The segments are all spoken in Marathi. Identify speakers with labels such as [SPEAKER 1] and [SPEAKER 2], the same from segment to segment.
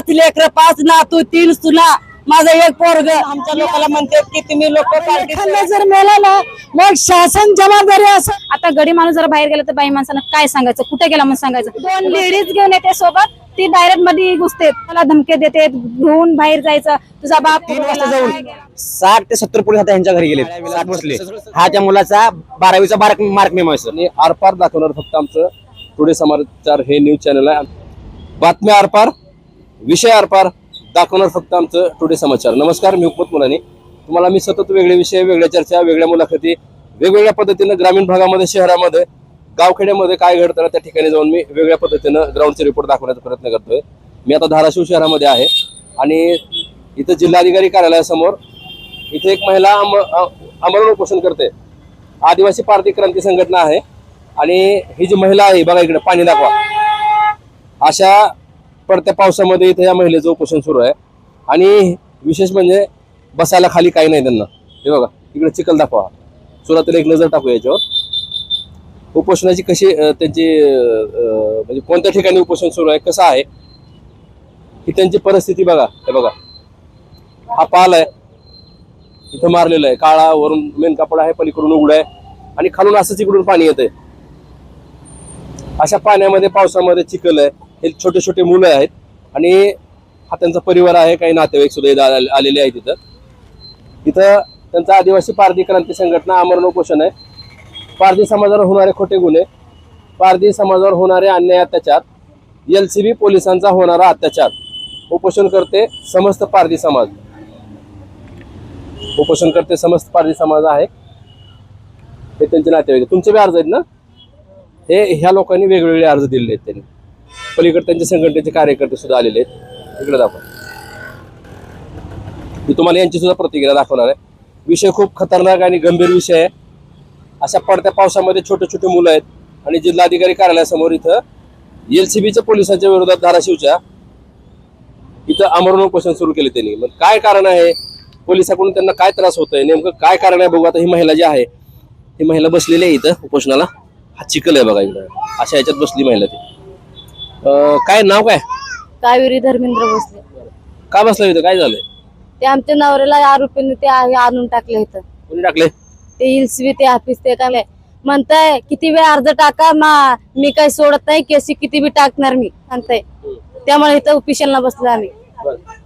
[SPEAKER 1] पाच लेकर पाच नातू तीन सुना. माझं एक पोरग आमच्या लोकांना म्हणतात की तुम्ही लोक
[SPEAKER 2] जर मेला ना मग शासन जबाबदारी असं.
[SPEAKER 3] आता गडी माणूस जर बाहेर गेला तर बाई माणसानं काय सांगायचं? कुठे गेला म्हणून सांगायचं? दोन लेडीज घेऊन येते सोबत ती डायरेक्टमध्ये घुसते मला धमके देते घेऊन बाहेर जायचं. तुझा बाप
[SPEAKER 4] तीन वाजता जाऊन साठ ते सत्तर पोलीस आता यांच्या घरी गेले साठ बसले. हा त्या मुलाचा बारावीचा मार्क मार्क मेमो
[SPEAKER 5] आणि आरपार दाखवणार फक्त आमचं. टुडे समाचार हे न्यूज चॅनल आहे. बातम्या आरपार. विषय आरपार दाखवणार फक्त आमचं टुडे समाचार नमस्कार मी उपमत मुलानी. तुम्हाला मी सतत वेगळे विषय वेगळ्या चर्चा वेगळ्या मुलाखती वेगवेगळ्या पद्धतीनं ग्रामीण भागामध्ये शहरामध्ये गावखेड्यामध्ये काय घडतं त्या ठिकाणी जाऊन मी वेगळ्या पद्धतीनं ग्राउंडचे रिपोर्ट दाखवण्याचा प्रयत्न करतोय. मी आता धाराशिव शहरामध्ये आहे आणि इथं जिल्हाधिकारी कार्यालयासमोर इथे एक महिला आमरण उपोषण करते. आदिवासी पार्टी क्रांती संघटना आहे आणि ही जी महिला आहे बघा इकडे पाणी दाखवा. अशा पडत्या पावसामध्ये इथे या महिलेचं उपोषण सुरू आहे. आणि विशेष म्हणजे बसायला खाली काही नाही त्यांना. हे बघा इकडे चिखल दाखवा. सुरुवातीला एक नजर टाकू याच्यावर. उपोषणाची कशी त्यांची म्हणजे कोणत्या ठिकाणी उपोषण सुरू आहे कसं आहे ही त्यांची परिस्थिती बघा. हे बघा. हा पाल आहे. इथं मारलेलं आहे. काळा वरून मेन कापड आहे पलीकडून उघड आहे. आणि खालून असंच इकडून पाणी येतंय. अशा पाण्यामध्ये पावसामध्ये चिखल आहे. हे छोटे छोटे मुलं आहेत. आणि हा त्यांचा परिवार आहे काही नातेवाईक सुद्धा इथं आलेले आहेत इथं. इथं त्यांचा आदिवासी पारधी क्रांती संघटना आमरण उपोषण आहे. पारधी समाजावर होणारे खोटे गुन्हे पारधी समाजावर होणारे अन्याय अत्याचार एल सी बी पोलिसांचा होणारा अत्याचार उपोषण करते समस्त पारधी समाज. उपोषण करते समस्त पारधी समाज आहे. हे त्यांचे नातेवाईक तुमचे बी अर्ज आहेत ना? हे ह्या लोकांनी वेगवेगळे अर्ज दिलेले आहेत त्यांनी. पलीकडे त्यांच्या संघटनेचे कार्यकर्ते सुद्धा आलेले आहेत. इकडे दाखवा. मी तुम्हाला यांची सुद्धा प्रतिक्रिया दाखवणार आहे. विषय खूप खतरनाक आणि गंभीर विषय आहे. अशा पडत्या पावसामध्ये छोटे छोटे मुलं आहेत आणि जिल्हाधिकारी कार्यालयासमोर इथं एल सी बीच्या पोलिसांच्या विरोधात धाराशिवच्या इथं आमरण उपोषण सुरू केले त्यांनी. मग काय कारण आहे? पोलिसाकडून त्यांना काय त्रास होतोय? नेमकं काय कारण आहे बघू. आता ही महिला जी आहे ही महिला बसलेली आहे इथं उपोषणाला. हा चिखल आहे बघा इकडं. अशा ह्याच्यात बसली महिला ती. अं, काय नाव काय?
[SPEAKER 2] कावेरी धर्मेंद्र भोसले.
[SPEAKER 5] का बसलं इथं? काय झालंय?
[SPEAKER 2] ते आमच्या नवऱ्याला आरोपीने ते आणून टाकले इथं.
[SPEAKER 5] कोणी टाकले?
[SPEAKER 2] ते इल्सवी ते ऑफिस ते काय म्हणताय किती वेळ अर्ज टाका मा मी काही सोडत नाही केसी किती बी टाकणार मी म्हणताय. त्यामुळे इथं ऑफिशियलला बसलो आम्ही.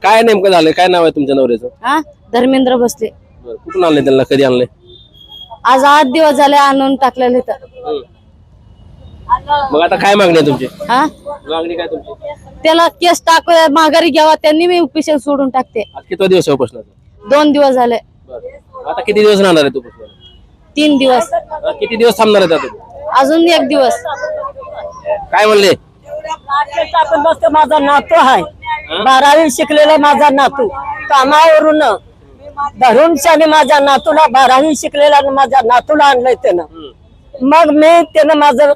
[SPEAKER 5] काय नेमकं झालंय? काय नाव आहे तुमच्या नवऱ्याचं?
[SPEAKER 2] हा? धर्मेंद्र भोसले.
[SPEAKER 5] कुठून आणलंय त्यांना? कधी आणलंय?
[SPEAKER 2] आज आठ दिवस झाले आणून टाकलेलं इथं.
[SPEAKER 5] मग आता काय मागणी आहे तुमची?
[SPEAKER 2] हा?
[SPEAKER 5] मागणी काय तुमची?
[SPEAKER 2] त्याला केस टाक माघारी घ्यावा त्यांनी मी ऑफिशियल सोडून टाकते.
[SPEAKER 5] आज किती दिवस आहे उपोषणाचा?
[SPEAKER 2] दोन दिवस झाले.
[SPEAKER 5] बरं. आता किती दिवस राहणार आहे तू उपोषणाला?
[SPEAKER 2] तीन दिवस.
[SPEAKER 5] आता किती दिवस थांबणार आहे आता
[SPEAKER 2] अजून एक दिवस.
[SPEAKER 5] काय म्हणले?
[SPEAKER 1] बसतो माझा नातू आहे बारावी शिकलेला माझा नातू. कामावरून धरून शाने माझ्या नातूला बारावी शिकलेला आणि माझ्या नातूला आणलंय त्यानं. मग मी त्यानं माझं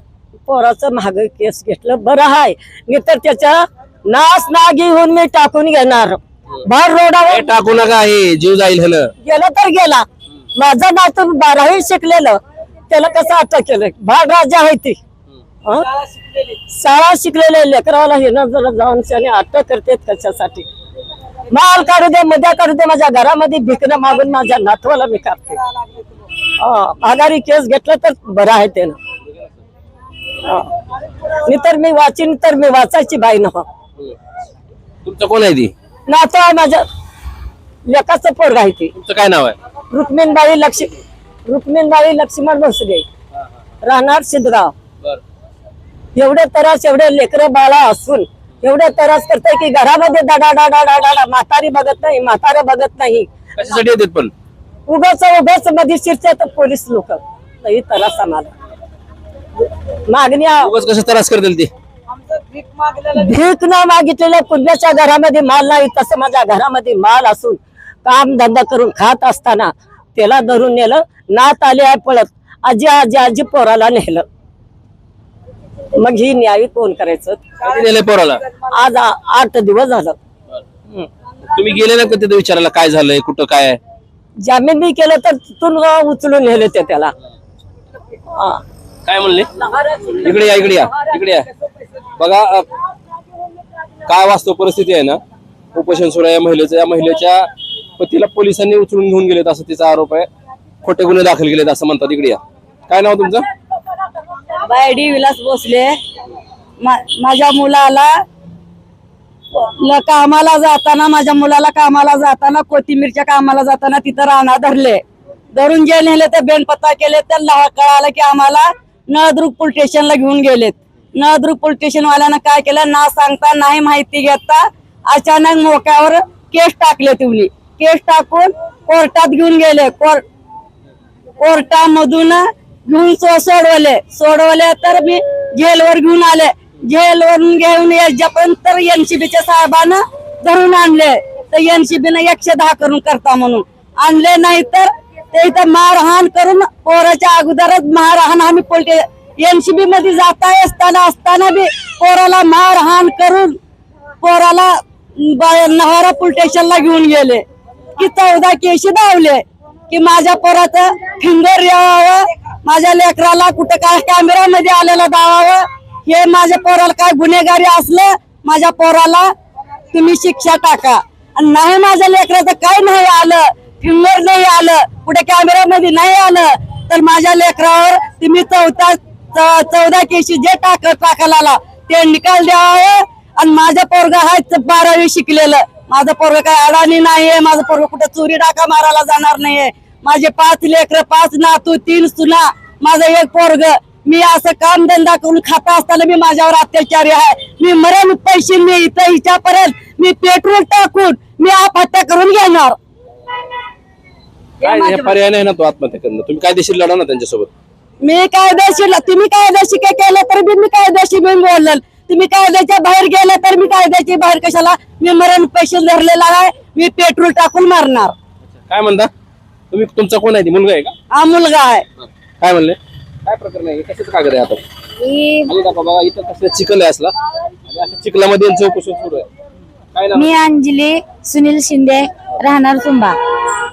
[SPEAKER 1] पोराचं माग केस घेतलं. बरं आहे मी तर त्याच्या नास ना घेऊन मी टाकून घेणार. भर
[SPEAKER 5] हे
[SPEAKER 1] रोडावर
[SPEAKER 5] टाकू नका हे जीव जाईल ह्यानं.
[SPEAKER 1] गेलं तर गेला. माझा नातू बारावी शिकलेलं. त्याला कसं अटक केलं? भाड राजा आहे ती. हं? शाळा शिकलेले लेकराला हे ना जरा जाऊन त्याने अटक करतेत कशासाठी माल काढू दे मध्या काढू दे माझ्या घरामध्ये भिकणं मागून माझ्या नातवाला मी काढते हं, माघारी केस घेतलं तर बरं आहे त्यानं. मी तर मी वाचीन तर मी वाचायची बाई न
[SPEAKER 5] तुमचं कोण आहे ती?
[SPEAKER 1] नातू आहे माझ्या लेकाचं पोरग आहे ती.
[SPEAKER 5] तुमचं काय नाव आहे?
[SPEAKER 1] रुक्मिणबाई लक्ष रुक्मिणबाई लक्ष्मण भोसले. राहणार
[SPEAKER 5] बरं.
[SPEAKER 1] एवढे त्रास एवढे लेकर बाळा असून एवढे त्रास करताय की घरामध्ये डाडा डाडा डाडा डा म्हातारी बघत नाही म्हातारे बघत नाही.
[SPEAKER 5] कशासाठी येतात पण?
[SPEAKER 1] उगाच उगाच मध्ये शिरतात पोलीस लोक. नाही त्रास आम्हाला. मागणी
[SPEAKER 5] उगाच कसं त्रास करतील ते?
[SPEAKER 1] भीक न मागितलेल्या कुणाच्या घरामध्ये माल नाही तसं माझ्या घरामध्ये माल असून काम धंदा करून खात असताना त्याला धरून नेलं नात आले आहे पळत. आजी आजी आजी पोराला नेलं. मग ही न्याय कोण करायचं?
[SPEAKER 5] कधी नेलंय पोराला?
[SPEAKER 1] आज आ- आठ दिवस झालं.
[SPEAKER 5] तुम्ही गेले ना का तिथे विचारायला काय झालंय कुठं काय आहे?
[SPEAKER 1] जामीन बी केलं तर तिथून उचलून नेले ते त्याला. हा.
[SPEAKER 5] काय म्हणले? इकडे या इकडे या इकडे या. बघा अ, काय वास्तव परिस्थिती आहे ना? उपोषण सुरू आहे या महिलेचं या महिलेच्या पतीला पोलिसांनी उचलून घेऊन गेलेत असं तिचा आरोप आहे. खोटे गुन्हे दाखल केलेत असं म्हणतात. इकडे या. काय नाव तुमचं?
[SPEAKER 6] बायडी विलास भोसले. मा- माझ्या मुलाला ल- कामाला जाताना माझ्या मुलाला कामाला जाताना कोथिंबीरच्या कामाला जाताना तिथं राणा धरले. धरून जे नेले ते बेनपत्ता केले त्यांना कळालं की आम्हाला नळदुर्ग पोलीस स्टेशनला घेऊन गेलेत. नळदुर्ग पोलीस स्टेशन वाल्यानं काय केलं? ना सांगता नाही माहिती घेता अचानक मोक्यावर केस टाकले तुम्ही केस टाकून कोर्टात घेऊन गेले. कोर्ट कोर्टामधून घेऊन सो- सोडवले. सोडवले तर मी जेलवर घेऊन आले. जेलवरून घेऊन याच्यापर्यंत तर एनसीबीच्या साहेबानं धरून आणले. तर एनसीबीनं एकशे दहा करून करता म्हणून. आणले नाही तर ते इथं मारहाण करून पोराच्या अगोदरच मारहाण आम्ही पोलटे एनसीबी मध्ये जाता असताना असताना बी पोराला मारहाण करून पोराला ब- नवारा पोलीस स्टेशनला घेऊन गेले. की चौदा केशी धावले. की माझ्या पोराचं फिंगर यावावं माझ्या लेकराला कुठं काय कॅमेऱ्यामध्ये आलेलं दावावं हे माझ्या पोराला काय गुन्हेगारी असलं माझ्या पोराला तुम्ही शिक्षा टाका. आणि नाही माझ्या लेकराचं काय नाही आलं फिंगर नाही आलं. कुठे कॅमेऱ्यामध्ये नाही आलं तर माझ्या लेकरावर तुम्ही चौथा चौदा केशी जे टाक टाकायला आला ते निकाल द्यावं. आणि माझं पोरग आहे बारावी शिकलेलं. माझं पोरग काय अडाणी नाहीये माझं पोरग कुठे चोरी डाका मारायला जाणार नाहीये. माझे पाच लेकर पाच नातू तीन सुना माझं एक पोरग. मी असं काम धंदा करून खाता असताना मी माझ्यावर अत्याचारी आहे. मी मरण पैसे मी इथं हिच्यापर्यंत मी पेट्रोल टाकून मी आत्महत्या करून घेणार.
[SPEAKER 5] काय हे पर्याय नाही ना तो आत्महत्या करणं? तुम्ही कायदेशीर लढा ना त्यांच्यासोबत.
[SPEAKER 6] मी कायदेशीर तुम्ही कायदेशीर काय केलं तर बी मी कायदेशीर मी बोलल. तुम्ही कायद्याच्या बाहेर गेलं तर मी कायद्याच्या बाहेर कशाला? मी मरण पैसे धरलेला आहे मी पेट्रोल टाकून मारणार.
[SPEAKER 5] काय म्हणता? तुम्ही तुमचा कोण आहे? ती मुलगा आहे का?
[SPEAKER 6] हा मुलगा आहे.
[SPEAKER 5] काय म्हणले? काय प्रकरण आहे? कशाचं कागद आहे आता? आली का बाबा इथं कसलं चिखल आहे असला. आणि अशा चिखलामध्ये यांचं उपोषण सुरू आहे. काय नाव?
[SPEAKER 7] मी अंजली सुनील शिंदे राहणार सुंबा.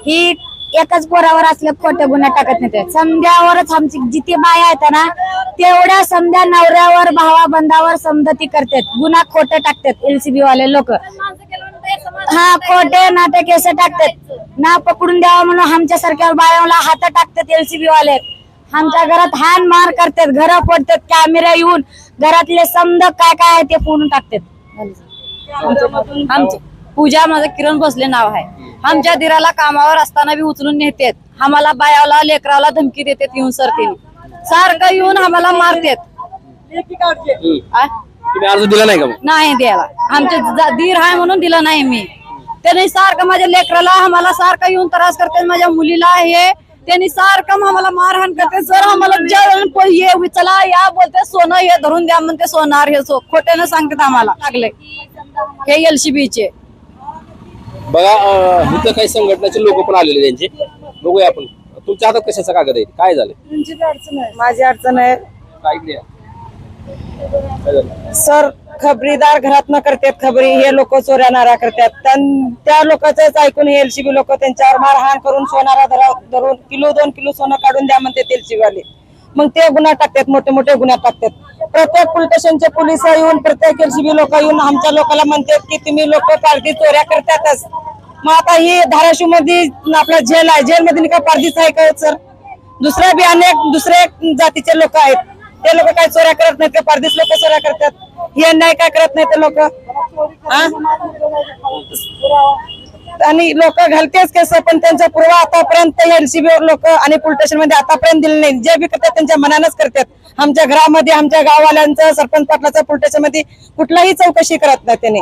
[SPEAKER 7] ही एकाच पोरावर असल्या खोट्या गुन्हा टाकत नाही समद्यावरच आमची जिथे बाया आहेत ना तेवढ्या समद्या नवऱ्यावर भावा बंधावर समजती करतात. गुन्हा खोटे टाकतात एलसीबी वाले लोक. हा खोटे नाटे केस टाकतात. ना पकडून द्यावं म्हणून आमच्या सारख्या बायाला हात टाकतात एलसीबी वाले आमच्या घरात हान मार करतात घर फोडतात कॅमेरा येऊन घरातले समज काय काय आहे ते फोडून टाकतात.
[SPEAKER 3] आमचे पूजा माझं किरण भोसले नाव आहे. आमच्या दिराला कामावर असताना बी उचलून नेतेत. आम्हाला बायाला लेकराला धमकी देतात येऊन सरतेने सारखं येऊन आम्हाला मारतेत.
[SPEAKER 5] हम्म.
[SPEAKER 3] आ?
[SPEAKER 5] तुम्ही अर्ज दिला नाही का मग?
[SPEAKER 3] नाही द्यायला. आमचे दीर आहे म्हणून दिलं नाही मी. त्यांनी सारखं माझ्या लेकराला आम्हाला सारखं येऊन त्रास करते. माझ्या मुलीला हे त्यांनी सारखं आम्हाला मारहाण करते. जर आम्हाला जेवण ये विचला या बोलते सोनं हे धरून द्या म्हणते सोनार हे सो खोट्यानं सांगतात आम्हाला. लागले. हे एलसीबीचे
[SPEAKER 5] बघा अं, इथं काही संघटनाचे लोक पण आलेले त्यांचे. बघूया आपण. तुमच्या हातात कशाचा कागद आहे? काय झालं
[SPEAKER 6] माझी अडचण आहे.
[SPEAKER 5] काय इकडे या. काय झालं?
[SPEAKER 6] सर खबरीदार घरात न करतात खबरी. हे लोक चोऱ्या नाऱ्या करतात. त्यां- त्या लोकांच ऐकून हे एलसीबी लोक त्यांच्यावर मारहाण करून सोनारा धरा- धरून किलो दोन किलो सोनं काढून द्या म्हणते एलसीबी वाले. मग ते गुन्हा टाकतात मोठे मोठे गुन्हा टाकतात. प्रत्येक पोलीस स्टेशनचे पोलीस येऊन प्रत्येक एलसीबी लोक येऊन आमच्या लोकांना म्हणतात की तुम्ही लोक पारधी चोऱ्या करतातच. मग आता ही धाराशिवमध्ये आपला जेल आहे जेल मध्ये का पारधीच आहे का हो, सर? दुसऱ्या बी अनेक दुसरे जातीचे लोक आहेत. ते लोक काय चोऱ्या करत नाहीत का? परदेश लोक चोऱ्या करतात. हे नाही काय करत नाही ते लोक? आणि लोक घालतेच केस पण त्यांचा पुरावा आतापर्यंत एलसीबी लोक आणि पोलीस स्टेशनमध्ये आतापर्यंत दिले नाही. जे बी करतात त्यांच्या मनानच करतात. आमच्या घरामध्ये आमच्या गाववाल्यांचं सरपंच पाटलाचं पोलीस स्टेशनमध्ये कुठलाही चौकशी करत नाही त्याने.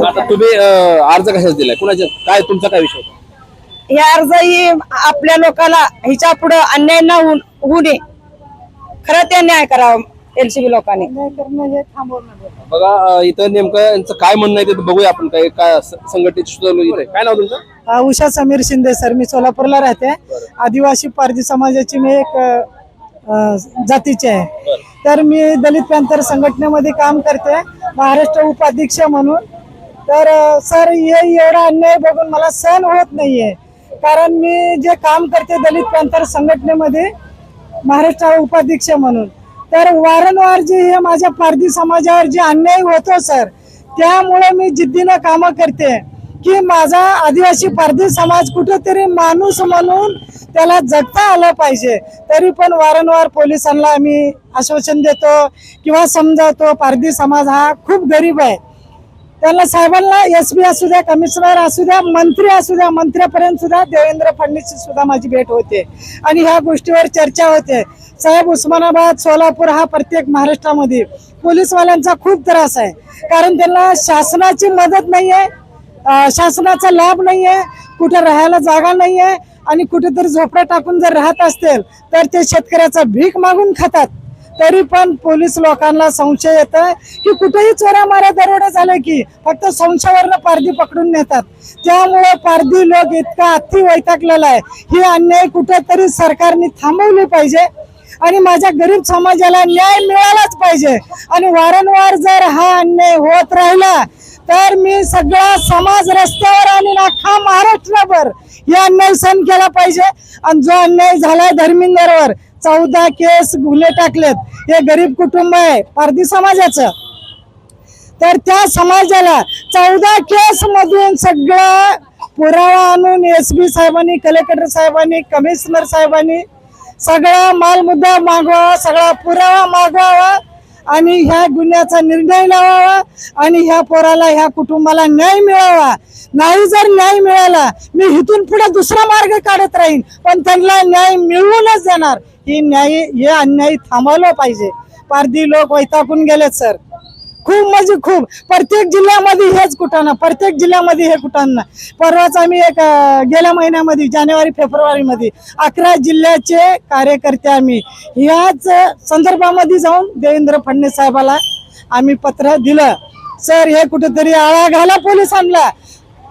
[SPEAKER 5] आता तुम्ही अं, अर्ज कशाचा दिलाय? कुणाच्या काय तुमचा काय विषय होता?
[SPEAKER 6] हे अर्ज ही आपल्या लोकांना हिच्या पुढे अन्याय न होऊ होऊ नये. खरं ते न्याय करावं. एलसीबी लोकांनी.
[SPEAKER 5] बघा अं, इथं नेमकं यांचं काय म्हणणं आहे ते बघूया आपण. काय काय स- संघटनेची सुद्धा लोक इथे. काय नाव तुमचं?
[SPEAKER 8] अ, उषा समीर शिंदे सर. मी सोलापूरला राहते. आदिवासी पारधी समाजाची मी एक अ, जातीचे आहे. तर मी दलित पॅंथर संघटनेमध्ये काम करते. महाराष्ट्र उपाध्यक्ष म्हणून. तर अ, सर हे एवढा अन्याय बघून मला सहन होत नाहीये. कारण मी जे काम करते दलित पॅंथर संघटनेमध्ये महाराष्ट्र उपाध्यक्ष म्हणून. तर वारंवार जे हे माझ्या पारधी समाजावर जे अन्याय होतो सर त्यामुळे मी जिद्दीनं कामं करते. की माझा आदिवासी पारधी समाज कुठेतरी माणूस म्हणून त्याला जगता आलं पाहिजे. तरी पण वारंवार पोलिसांना आम्ही आश्वासन देतो किंवा समजावतो पारधी समाज हा खूप गरीब आहे. त्यांना साहेबांना एस पी असू द्या कमिशनर असू द्या मंत्री असू द्या मंत्र्यापर्यंत सुद्धा देवेंद्र फडणवीस सुद्धा माझी भेट होते. आणि ह्या गोष्टीवर चर्चा होते. साहेब उस्मानाबाद सोलापूर हा प्रत्येक महाराष्ट्रामध्ये पोलीसवाल्यांचा खूप त्रास आहे. कारण त्यांना शासनाची मदत नाही आहे शासनाचा लाभ नाही आहे कुठे राहायला जागा नाही आहे आणि कुठेतरी झोपडा टाकून जर राहत असतील तर ते शेतकऱ्याचा भीक मागून खातात. तरी पण पोलीस लोकांना संशय येत की कुठेही चोऱ्या माऱ्या दरोडे झाले की फक्त संशयावरनं पारधी पकडून नेतात. त्यामुळे पारधी लोक इतका अति वैतागलेला आहे. ही अन्याय कुठेतरी सरकारने थांबवली पाहिजे आणि माझ्या गरीब समाजाला न्याय मिळालाच पाहिजे. आणि वारंवार जर हा अन्याय होत राहिला तर मी सगळा समाज रस्त्यावर आणि अख्खा महाराष्ट्रभर हे अन्याय सहन केला पाहिजे. आणि जो अन्याय झाला धर्मिंदरवर चौदा केस गुन्हे टाकलेत. हे गरीब कुटुंब आहे पारधी समाजाचं. तर त्या समाजाला चौदा केस मधून सगळा पुरावा आणून एस बी साहेबांनी कलेक्टर साहेबांनी कमिशनर साहेबांनी सगळा मालमुद्दा मागवावा सगळा पुरावा मागवावा. आणि ह्या गुन्ह्याचा निर्णय लावावा आणि ह्या पोराला ह्या कुटुंबाला न्याय मिळावा. नाही जर न्याय मिळाला मी इथून पुढे दुसरा मार्ग काढत राहीन पण त्यांना न्याय मिळवूनच देणार. ही न्याय हे अन्याय थांबवलं पाहिजे. पारधी लोक वैतागून गेलेत सर. खूप म्हणजे खूप. प्रत्येक जिल्ह्यामध्ये हेच कुठाना प्रत्येक जिल्ह्यामध्ये हे कुठाना परवाच आम्ही एक गेल्या महिन्यामध्ये जानेवारी फेब्रुवारीमध्ये अकरा जिल्ह्याचे कार्यकर्ते आम्ही ह्याच संदर्भामध्ये जाऊन देवेंद्र फडणवीस साहेबाला आम्ही पत्र दिलं. सर हे कुठेतरी आळा घाला पोलिसांना.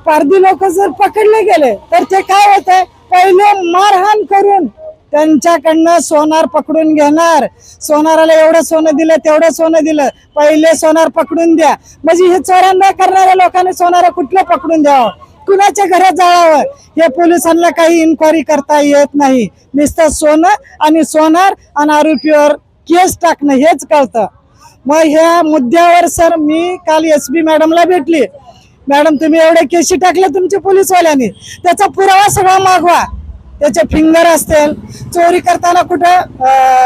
[SPEAKER 8] पारधी लोक जर पकडले गेले तर ते काय होत पहिले मारहाण करून त्यांच्याकडनं सोनार पकडून घेणार. सोनाराला एवढं सोनं दिलं तेवढं सोनं दिलं. पहिले सोनार पकडून द्या. म्हणजे हे चोऱ्यांना करणाऱ्या लोकांनी सोनार कुठलं पकडून द्यावं? कुणाच्या घरात जाळावं हे पोलिसांना काही इन्क्वायरी करता येत नाही. नुसतं सोनं आणि सोनार आणि आरोपीवर केस टाकणं हेच कळतं. मग ह्या मुद्द्यावर सर मी काल एस बी मॅडमला भेटली. मॅडम तुम्ही एवढे केशी टाकले तुमच्या पोलीसवाल्यांनी? त्याचा पुरावा सगळा मागवा. त्याचे फिंगर असतील चोरी करताना कुठं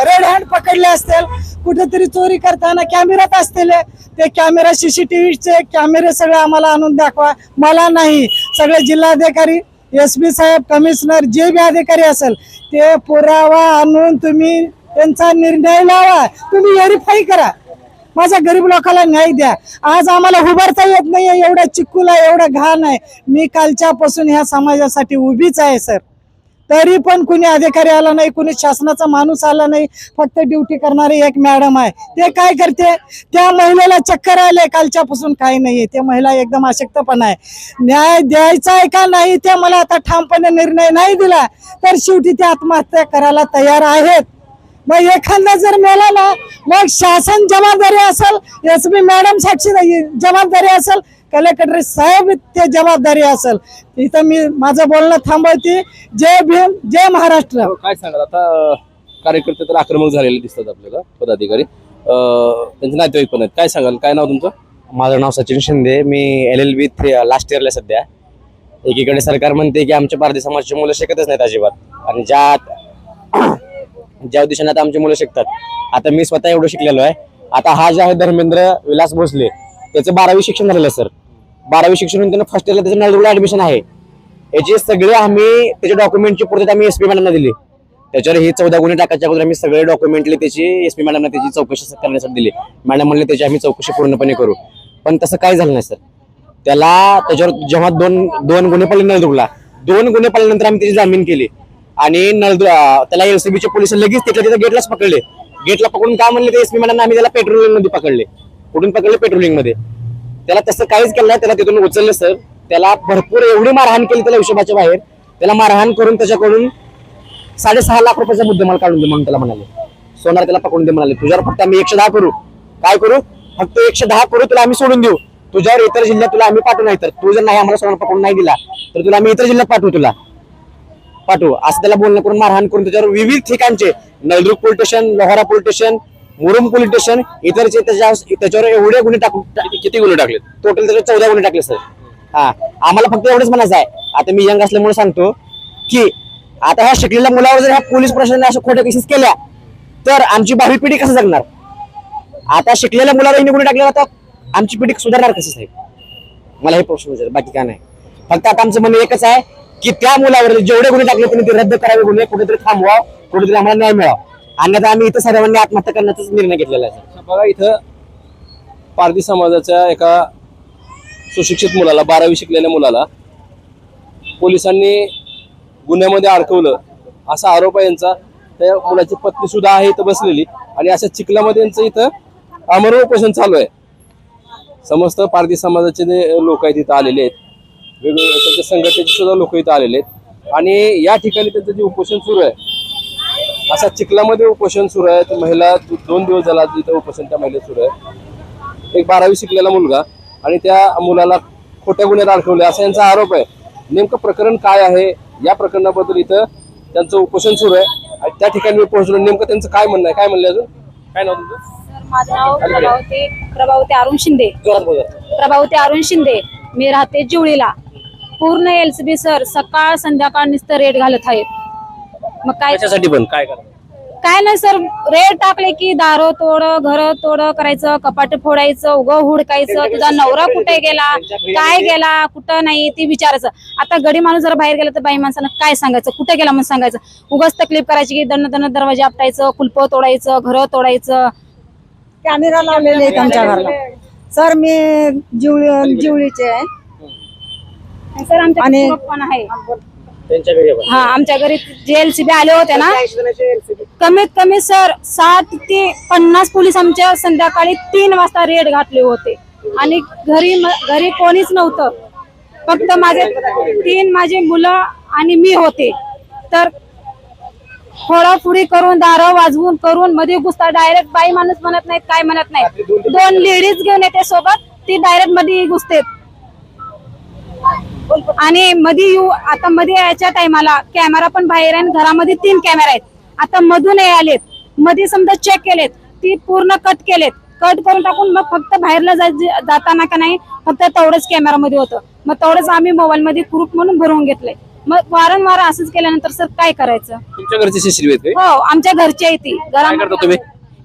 [SPEAKER 8] रेड हँड पकडले असतील कुठेतरी चोरी करताना कॅमेऱ्यात असतील. ते कॅमेरा सीसीटीव्हीचे कॅमेरे सगळे आम्हाला आणून दाखवा. मला नाही. सगळे जिल्हाधिकारी एस पी साहेब कमिशनर जे बी अधिकारी असेल ते पुरावा आणून तुम्ही त्यांचा निर्णय लावा. तुम्ही व्हेरीफाय करा. माझ्या गरीब लोकांना न्याय द्या. आज आम्हाला उभारता येत नाही एवढा चिक्कूला एवढा घाण आहे. मी कालच्यापासून ह्या समाजासाठी उभीच आहे सर. तरी पण कुणी अधिकारी आला नाही कुणी शासनाचा माणूस आला नाही फक्त ड्युटी करणारी एक मॅडम आहे. ते काय करते? त्या महिलेला चक्कर आले कालच्यापासून काही नाहीये. ते महिला एकदम अशक्तपणा आहे. न्याय द्यायचा आहे का नाही ते मला आता ठामपणे निर्णय नाही दिला. तर शेवटी ते आत्महत्या करायला तयार आहेत. मग एखादा जर मेला ना मग शासन जबाबदारी असेल एस बी मॅडम साक्षी जबाबदारी असेल कलेक्टर साहेब ते जबाबदारी असेल. इथं मी माझं बोलणं थांबवते. जय भीम जय महाराष्ट्र.
[SPEAKER 5] काय सांगाल? आता कार्यकर्ते तर आक्रमक झालेले दिसतात आपल्याला पदाधिकारी. अं, त्यांचे नातेवाईक पण आहेत. काय सांगाल? काय नाव तुमचं?
[SPEAKER 4] माझं नाव सचिन शिंदे. मी L L B three last इयरला सध्या एकीकडे सरकार म्हणते की आमच्या भारतीय समाजाची मुलं शिकतच नाहीत अजिबात. आणि ज्या ज्या दिशेने आता आमची मुलं शिकतात आता मी स्वतः एवढं शिकलेलो आहे. आता हा जे आहे धर्मेंद्र विलास भोसले त्याचं बारावी शिक्षण झालेलं आहे सर. बारावी शिक्षण त्यांना फर्स्ट इयरला त्याचं नळदुर्गला ऍडमिशन आहे. याचे सगळे आम्ही त्याच्या डॉक्युमेंटची पूर्तता आम्ही एस पी मॅडमना दिली. त्याच्यावर हे चौदा गुन्हे टाकायच्या अगोदर आम्ही सगळे डॉक्युमेंटले त्याची एस पी मॅडमना त्याची चौकशी करण्यासाठी दिली. मॅडम म्हणले त्याची आम्ही चौकशी पूर्णपणे करू. पण तसं काय झालं नाही सर त्याला त्याच्यावर जेव्हा दोन दोन गुन्हे पडले नळदुर्गला दोन गुन्हे पडल्यानंतर आम्ही त्याची जामीन केली. आणि नळदुर्ग त्याला एलसीबीचे पोलीस लगेच तिथल्या तिथे गेटलाच पकडले. गेटला पकडून काय म्हणले ते एस पी मॅडमना आम्ही त्याला पेट्रोलिंगमध्ये पकडले. कुठून पकडले? पेट्रोलिंगमध्ये त्याला तसं काहीच केलं नाही त्याला तिथून उचललं सर त्याला भरपूर एवढी मारहाण केली त्याला हिशोबाच्या बाहेर. त्याला मारहाण करून त्याच्याकडून साडेसहा लाख रुपयाचा मुद्देमाल काढून दे म्हणून त्याला म्हणाले. सोनार त्याला पकडून दे म्हणाले. तुझ्यावर फक्त आम्ही एकशे दहा करू. काय करू? फक्त एकशे दहा करू तुला आम्ही सोडून देऊ. तुझ्यावर इतर जिल्ह्यात तुला आम्ही पाठवू नाही तर तू जर नाही आम्हाला सोनार पकडून नाही दिला तर तुला आम्ही इतर जिल्ह्यात पाठवू तुला. पाठवू. असं त्याला बोलणं करून मारहाण करून त्याच्यावर विविध ठिकाणचे Naldurg police station Lohara police station Murum police station त्याच्या त्याच्यावर एवढे गुन्हे टाकून
[SPEAKER 5] किती किती गुन्हे टाकलेत?
[SPEAKER 4] टोटल त्याच्यावर चौदा गुन्हे टाकले सर हा. आम्हाला फक्त एवढंच म्हणायचं आहे. आता मी यंग असल्यामुळे सांगतो की आता ह्या शिकलेल्या मुलावर जर ह्या पोलीस प्रशासनाने अशा खोट्या केसेस केल्या तर आमची भावी पिढी कसं जगणार? आता शिकलेल्या मुलावर हिने गुन्हे टाकले तर आमची पिढी सुधारणार कसं साहेब? मला हे प्रश्न विचार बाकी काय नाही. फक्त आता आमचं म्हणणं एकच आहे की त्या मुलावर जेवढे गुन्हे टाकले त्यांनी ते रद्द करावे गुन्हे कुठेतरी थांबवा कुठेतरी आम्हाला न्याय मिळावा. अन्यथा आम्ही इथं सर्वांनी आत्महत्या करण्याचाच निर्णय घेतलेला आहे.
[SPEAKER 5] बघा इथं पारधी समाजाच्या एका सुशिक्षित मुलाला बारावी शिकलेल्या मुलाला पोलिसांनी गुन्ह्यामध्ये अडकवलं. असा आरोप आहे यांचा. त्या मुलाची पत्नी सुद्धा आहे इथं बसलेली आणि अशा चिखलामध्ये यांचं इथं अमर उपोषण चालू आहे. समस्त पारधी समाजाचे जे लोक आहेत इथं आलेले आहेत. वेगवेगळ्या त्यांच्या संघटनेचे सुद्धा लोक इथं आलेले आहेत. आणि या ठिकाणी त्यांचं जे उपोषण सुरू आहे अशा चिखलामध्ये उपोषण सुरू आहे. तर महिला दोन दिवस झाला इथं उपोषण त्या महिलेत सुरू आहे. एक बारावी शिकलेला मुलगा आणि त्या मुलाला खोट्या गुन्ह्यात अडकवले असा यांचा आरोप आहे. नेमकं प्रकरण काय आहे? या प्रकरणाबद्दल इथं त्यांचं उपोषण सुरू आहे. आणि त्या ठिकाणी मी पोहोचलो. नेमकं त्यांचं काय म्हणणं आहे? काय म्हणलं अजून? काय नाव तुमचं?
[SPEAKER 3] माझं नाव प्रभावते प्रभावते अरुण शिंदे.
[SPEAKER 5] जोरात बोला.
[SPEAKER 3] प्रभावते अरुण शिंदे. मी राहते जुळीला पूर्ण एलसीबी सर सकाळ संध्याकाळ नुसतं रेट घालत आहेत. मग काय
[SPEAKER 5] त्याच्यासाठी पण काय करा
[SPEAKER 3] काय नाही सर रेट टाकले की दारो तोड घर तोड करायचं कपाट फोडायचं उगं हुडकायचं तुझा नवरा कुठे गेला काय गेला कुठं नाही ते विचारायचं. आता गडी माणूस जर बाहेर गेला तर बाई माणसानं काय सांगायचं? कुठे गेला म्हणून सांगायचं? उगाच तकलीफ करायची की दण दण दरवाजे आपटायचं कुलप तोडायचं घर तोडायचं.
[SPEAKER 6] कॅमेरा लावलेले आहेत आमच्या घरला. सर मी जिवळी जिवळीचे आहे.
[SPEAKER 3] सर आमच्या
[SPEAKER 6] आणि-
[SPEAKER 3] पण आहे.
[SPEAKER 4] त्यांच्या घरी आपण.
[SPEAKER 3] हा आमच्या घरी जे एलसीबी आले होते ना कमीत कमी सर सात ते पन्नास पोलीस आमच्या संध्याकाळी तीन वाजता रेड घातले होते. आणि घरी म- घरी कोणीच नव्हतं. फक्त माझे तीन माझे मुलं आणि मी होते. तर फोडाफोडी करून दारं वाजवून करून मध्ये घुसता डायरेक्ट बाई माणूस म्हणत नाहीत काय म्हणत नाही दोन लेडीज घेऊन येते सोबत ती डायरेक्टमध्ये घुसते आणि मध्ये येऊ आता मध्ये यायच्या टायमाला कॅमेरा पण बाहेर आहे आणि घरामध्ये तीन कॅमेरा आहेत. आता मधून हे आलेत. मध्ये समजा चेक केलेत ती पूर्ण कट केलेत. कट करून टाकून मग फक्त बाहेरला जाताना का नाही फक्त तेवढंच कॅमेरामध्ये होतं. मग तेवढंच आम्ही मोबाईल मध्ये ग्रुप म्हणून भरवून घेतलंय. मग वारंवार असंच केल्यानंतर सर काय करायचं?
[SPEAKER 5] तुमच्या घरचे
[SPEAKER 3] हो आमच्या घरची आहे ती. घरामध्ये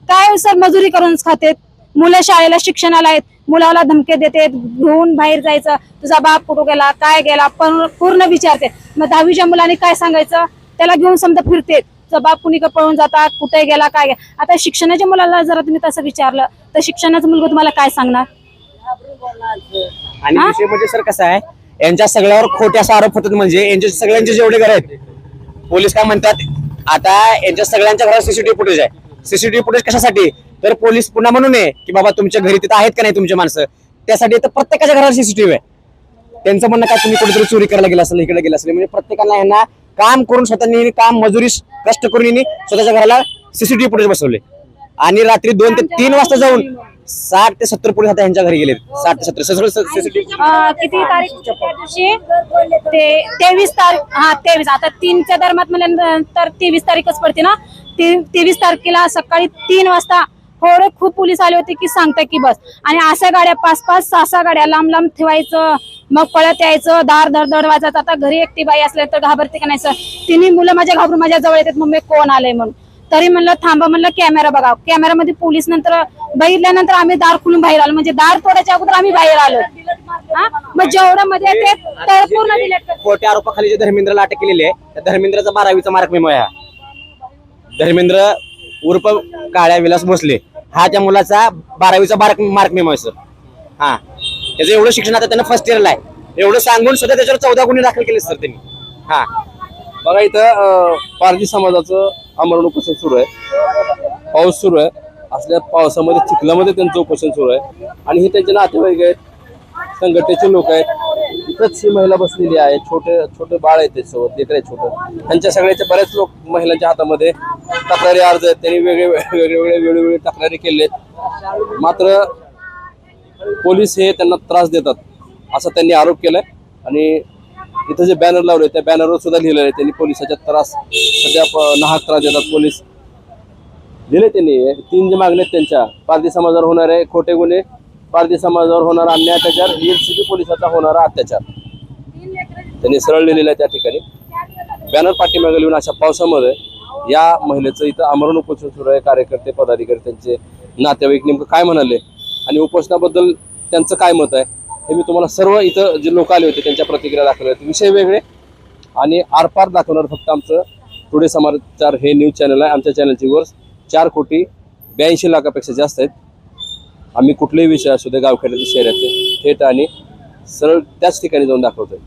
[SPEAKER 3] काय सर मजुरी करूनच खातेत? मुलं शाळेला शिक्षणाला आहेत. मुलाला धमके देते घेऊन बाहेर जायचं. तुझा बाप कुठं गेला काय गेला पूर्ण विचारते. मग दहावीच्या मुलाने काय सांगायचं? त्याला घेऊन समजा फिरते तुझा बाप कुणी पळून जातात कुठे गेला काय गेला. आता शिक्षणाच्या मुलाला जरा तुम्ही तसं विचारलं तर शिक्षणाचा मुलगा तुम्हाला काय सांगणार?
[SPEAKER 4] आणि विषय म्हणजे सर कसं आहे यांच्या सगळ्यावर खोटे असा आरोप होतात म्हणजे यांचे सगळ्यांचे जेवढे घर आहेत पोलीस काय म्हणतात आता यांच्या सगळ्यांच्या घरात सीसीटीव्ही फुटेज आहे. सीसीटीव्ही फुटेज कशासाठी? तर पोलीस पुन्हा म्हणू नये की बाबा तुमच्या घरी तिथं आहेत का नाही तुमचे माणसं? त्यासाठी तर प्रत्येकाच्या घरावर सीसीटीव्ही आहे. त्यांचं म्हणणं काय तुम्ही कुठेतरी चोरी करायला गेला असेल इकडे गेला असेल म्हणजे प्रत्येकाला यांना काम करून स्वतःनी काम मजुरी कष्ट करून स्वतःच्या घराला सीसीटीव्ही फुटेज बसवले. आणि रात्री दोन ते तीन वाजता जाऊन साठ ते सत्तर पोलीस आता यांच्या घरी गेले साठ ते सत्तर
[SPEAKER 3] किती तारीख? ते तेवीस तारीख हा तेवीस. आता तीनच्या दरम्यान म्हणल्यानंतर तेवीस तारीखच पडते ना? तेवीस तारखेला सकाळी तीन वाजता एवढे खूप पोलीस आले होते की सांगताय की बस. आणि अशा गाड्या पाच पाच सहा सहा गाड्या लांब लांब ठेवायचं मग पळत यायचं दार धड धड वाजायचं आता घरी एकटी बाई असल्या तर घाबरते का नाही सर? तिन्ही मुलं माझ्या घाबरून माझ्या जवळ येतात मम्मी कोण आलंय म्हणून. तरी म्हणलं थांबा म्हणलं कॅमेरा बघा. कॅमेरामध्ये पोलीस नंतर बघितल्यानंतर आम्ही दार खुलून बाहेर आलो. म्हणजे दार तोडायच्या अगोदर आम्ही बाहेर आलो? मग जेवढं मध्ये ते पूर्ण कर
[SPEAKER 4] खोट्या आरोपाखाली जे धर्मेंद्रला अटक केलेली आहे त्या धर्मेंद्रचा बारावीचा मार्क मेमो आहे हा. धर्मेंद्र उर्फ काळ्या विलास भोसले. हा त्या मुलाचा बारावीचा बारा मार्क मेमो आहे सर हा. त्याचं एवढं शिक्षण आता त्यानं फर्स्ट इयरला आहे. एवढं सांगून सुद्धा त्याच्यावर चौदा गुन्हे दाखल केले सर त्यांनी. हा.
[SPEAKER 5] बघा इथं पारधी समाजाचं आमरण उपोषण सुरू आहे. पाऊस सुरू आहे. असल्या पावसामध्ये चिखलामध्ये त्यांचं उपोषण सुरू आहे. आणि हे त्यांचे नातेवाईक आहेत. संघटनेचे लोक आहेत. इथंच ही महिला बसलेली आहे. छोटे छोटे बाळ आहेत त्याच्यासोबत लेकर आहे छोटं. त्यांच्या सगळ्याचे बऱ्याच लोक महिलांच्या हातामध्ये तक्रारी अर्ज आहेत त्यांनी वेगळे वेगळे वेळोवेळी तक्रारी केले आहेत मात्र पोलीस हे त्यांना त्रास देतात असा त्यांनी आरोप केलाय. आणि इथं जे बॅनर लावले त्या बॅनरवर सुद्धा लिहिलेलं आहे त्यांनी पोलिसाच्या त्रास सध्या नाहक त्रास देतात पोलीस. दिले त्यांनी. तीन जे मागण्या आहेत त्यांच्या. पारधी समाजावर होणारे खोटे गुन्हे पारधी समाजावर होणारा अन्य अत्याचार एलसीबी पोलिसाचा होणारा अत्याचार. त्यांनी सरळ लिहिलेला आहे त्या ठिकाणी. बॅनर पाठीमागे लिहून अशा पावसामध्ये या महिलेचं इथं आमरण उपोषण सुरू आहे. कार्यकर्ते पदाधिकारी त्यांचे नातेवाईक नेमकं काय म्हणाले आणि उपोषणाबद्दल त्यांचं काय मत आहे हे मी तुम्हाला सर्व इथं जे लोक आले होते त्यांच्या प्रतिक्रिया दाखवल्या आहेत विषय वेगळे आणि आरपार दाखवणार फक्त आमचं टुडे समाचार हे न्यूज चॅनल आहे. आमच्या चॅनलची व्ह्यूअर्स चार कोटी ब्याऐंशी लाखापेक्षा जास्त आहेत. आम्ही कुठलेही विषय असू दे गावखेड्याचे शहराचे थेट आणि सरळ त्याच ठिकाणी जाऊन दाखवतोय.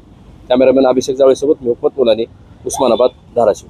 [SPEAKER 5] कॅमेरामॅन अभिषेक जावळेसोबत मी हुकमत मुलानी उस्मानाबाद धाराशिव.